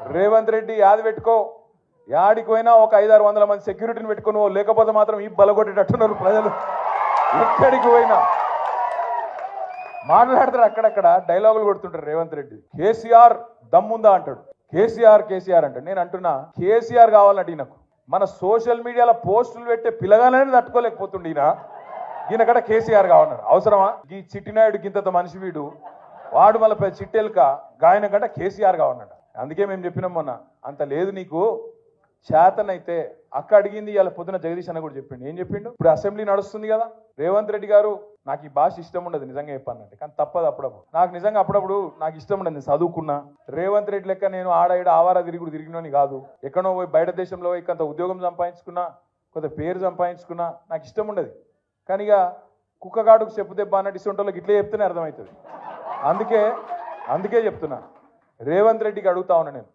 రేవంత్ రెడ్డి యాది పెట్టుకో. యాడికి పోయినా ఒక ఐదారు వందల మంది సెక్యూరిటీని పెట్టుకుని లేకపోతే మాత్రం ఈ బలగొట్టేటట్టున్నారు ప్రజలు. ఎక్కడికి పోయినా. మాట్లాడతారు అక్కడక్కడ. డైలాగులు కొడుతుంటారు రేవంత్ రెడ్డి. కేసీఆర్ దమ్ముందా అంటాడు. కేసీఆర్ కేసీఆర్ అంటాడు. నేను అంటున్నా కేసీఆర్ కావాలంటే ఈయనకు. మన సోషల్ మీడియాలో పోస్టులు పెట్టే పిల్లగానే తట్టుకోలేకపోతుండే ఈయన. ఈయన కూడా కేసీఆర్ కావాలన్నారు అవసరమా? ఈ చిట్టినాయుడు గింతంత మనిషి వీడు. వాడు మళ్ళీ చిట్టెలుక. గాయన కంటే కేసీఆర్ కావాలన్నాడు. అందుకే మేము చెప్పినాం మొన్న అంత లేదు నీకు చేతనైతే అక్క అడిగింది ఇవాళ పొద్దున జగదీష్ అన్న కూడా చెప్పిండు. ఏం చెప్పిండు? ఇప్పుడు అసెంబ్లీ నడుస్తుంది కదా రేవంత్ రెడ్డి గారు నాకు ఈ భాష ఇష్టం ఉండదు నిజంగా చెప్పానంటే కానీ తప్పదు అప్పుడప్పుడు. నాకు నిజంగా అప్పుడప్పుడు నాకు ఇష్టం ఉండదు నేను చదువుకున్నా. రేవంత్ రెడ్డి లెక్క నేను ఆడ ఈడ ఆవారా తిరుగుడు తిరిగినని కాదు. ఎక్కడో పోయి బయట దేశంలో పోయి కొంత ఉద్యోగం సంపాదించుకున్నా కొంత పేరు సంపాదించుకున్నా నాకు ఇష్టం ఉండదు. కానీ ఇక కుక్కగాడుకు చెప్పు దెబ్బ అన్నట్టు ఇస్తుంటోళ్ళకి ఇట్లే చెప్తేనే అర్థమవుతుంది. అందుకే అందుకే చెప్తున్నా. రేవంత్ రెడ్డికి అడుగుతా ఉన్నా నేను.